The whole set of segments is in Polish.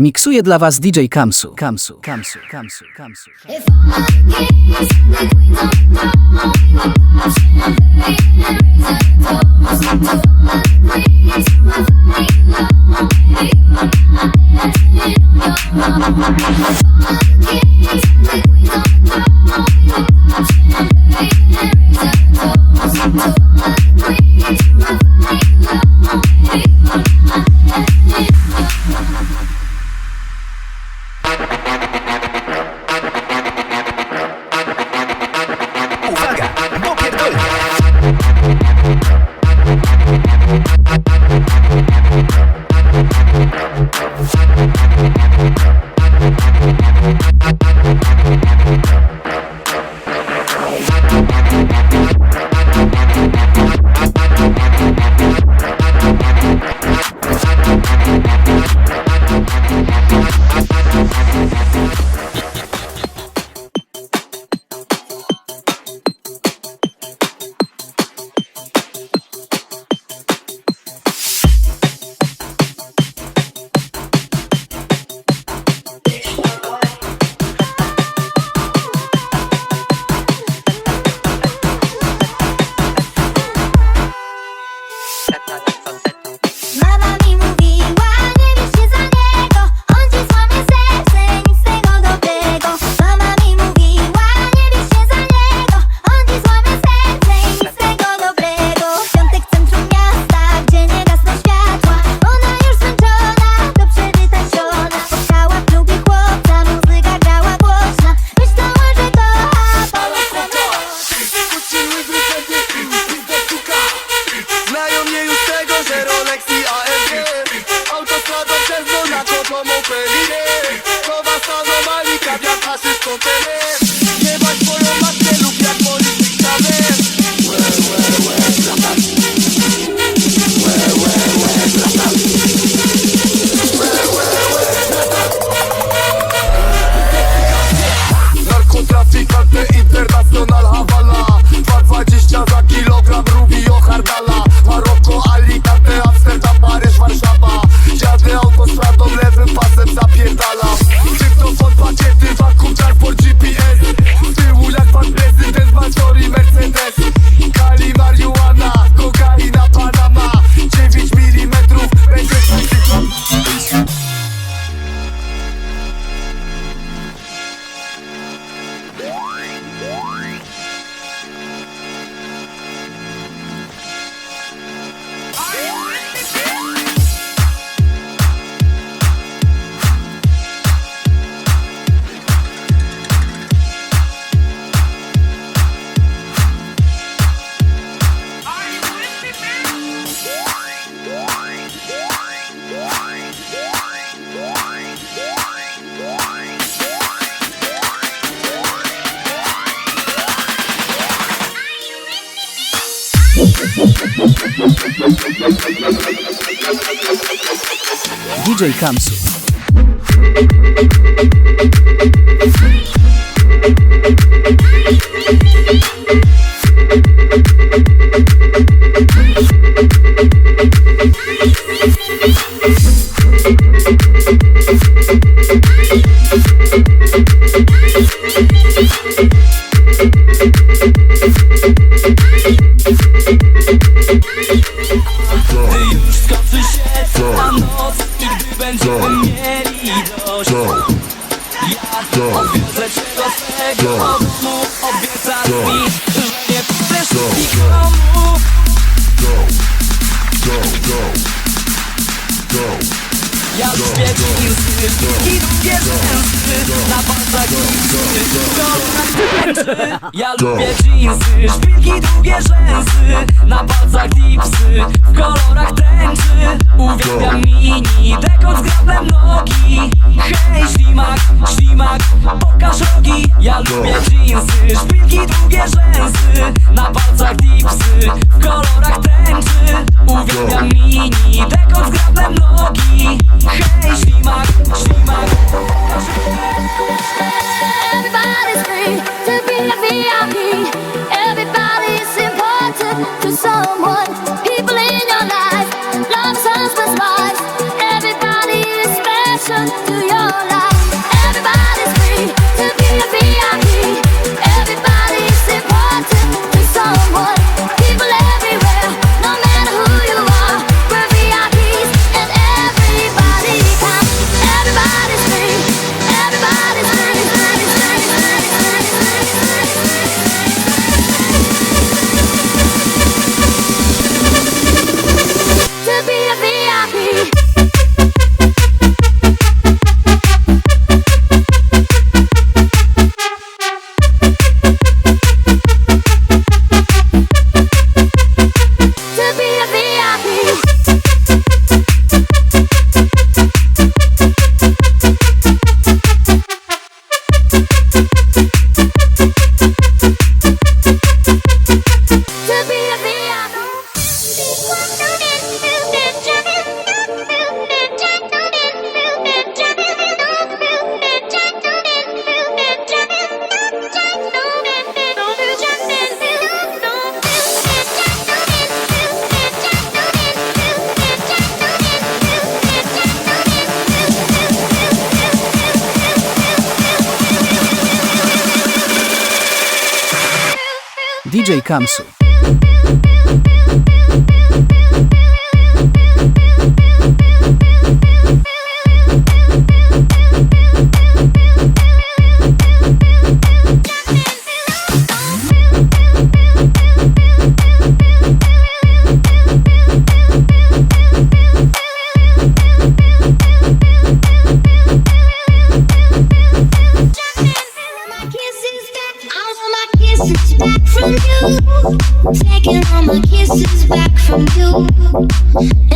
Miksuje dla was DJ Kamsu. Kamsu, Kamsu, Kamsu, Kamsu. If DJ Kamsu. Gdy mieli dość Ja odwiedzę cię do swego domu Obiecasz mi, że nie powiesz nikomu Ja lubię jeansy i rzęsy Na palcach Ja lubię jeansy, szpilki, długie rzęsy Na palcach dipsy, w kolorach tęczy. Uwielbiam mini, dekot z nogi. Hej ślimak, ślimak, pokaż rogi. Ja lubię jeansy, szpilki, długie rzęsy. Na palcach dipsy, w kolorach tęczy Uwielbiam mini, dekot z nogi. Hej ślimak, ślimak, pokaż Everybody's free to be a VIP. Everybody's important to someone. People DJ Kamsu.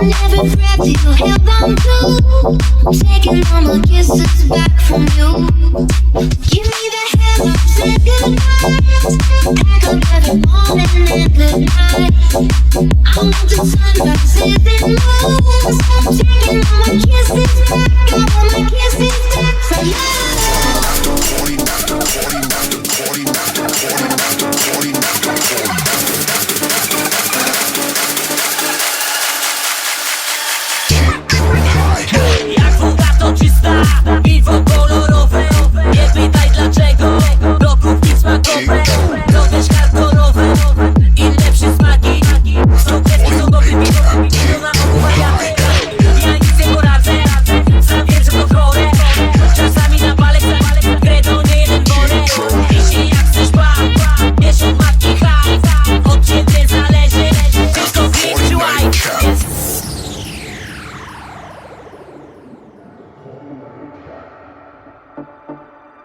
And you. Taking all my kisses back from you. Give me the morning and night. I want. Taking all my kisses back, want my kisses back from you.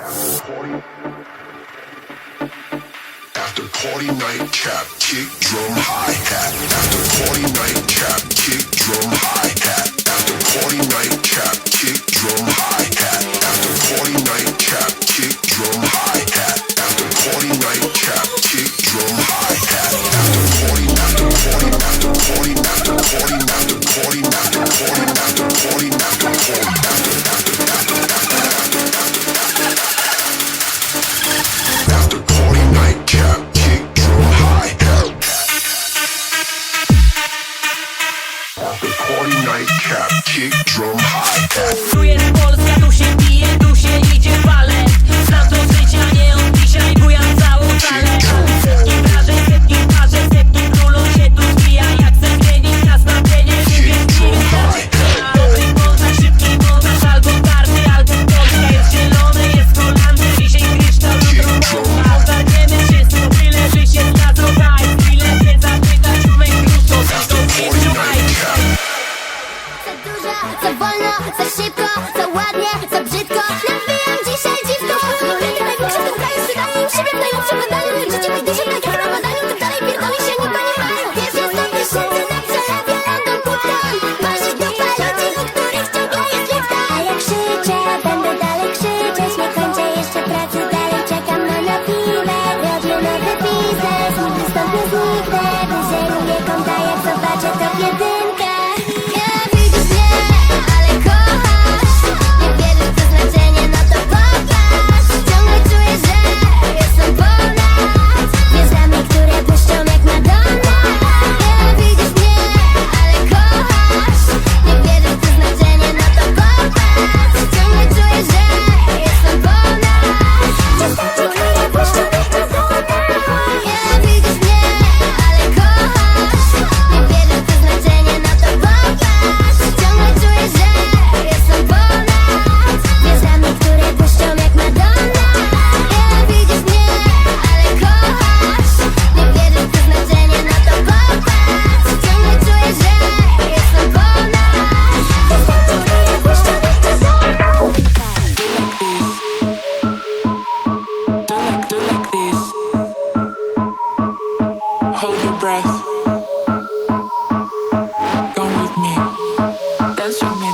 After party night cap, kick drum hi hat. After party night cap, kick drum hi hat. After party night cap, kick drum hi hat. After party night cap, kick drum hi hat. After party night cap, kick drum hi hat. After party, after party, after party, after party, after party, after party, after party, after party, after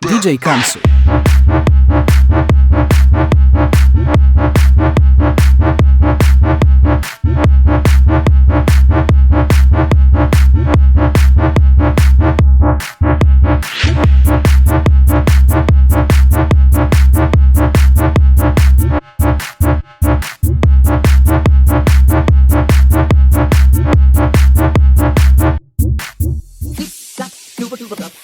DJ Kamsu. Super duper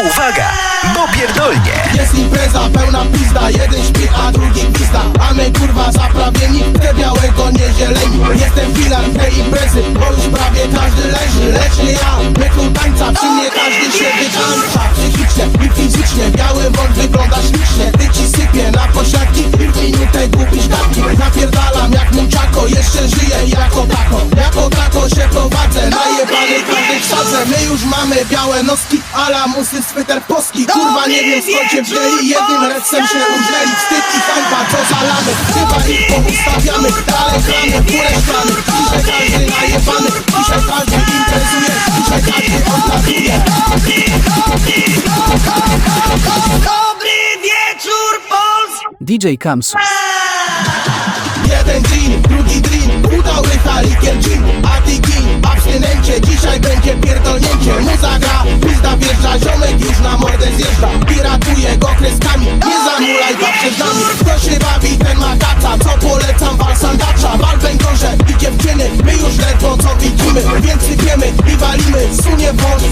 Uwaga, bo pierdolnie! Jest impreza pełna pizda, jeden śpi, a drugi pizda A my kurwa zaprawieni, te białego nie zieleni Jestem filar tej imprezy, bo już prawie każdy leży. Lecz nie ja, myku tańca, przy mnie każdy się wykańcza Psychicznie i fizycznie, biały wąt wygląda ślicznie. Ty ci sypie na posiadki i w minutę gubisz gadki Napierdalam jak mamy białe noski, ala musy sweter poski. Kurwa nie wiem skąd się wzięli, jednym recem się użyli Wstyd i hańba, co za lamy, chyba ich poustawiamy. Dalej gramy, górę szklany, dzisiaj każdy najebany. Dzisiaj każdy imprezuje, dzisiaj każdy odlatuje. Dobry wieczór Polska! DJ Kamsu. Jeden gin, drugi drink, udał rychalikier gin. A ty abstynencie, dzisiaj będzie pierdolnięcie. Muza gra, pizda wjeżdża, ziomek już na mordę zjeżdża. Piratuje go kreskami, nie zamulaj go przed nami. Kto się bawi, ten ma kaca, co polecam wal sandacza. Wal węgorze i dziewczyny, my już ledwo co widzimy. Więc sypiemy i walimy, sunie wąż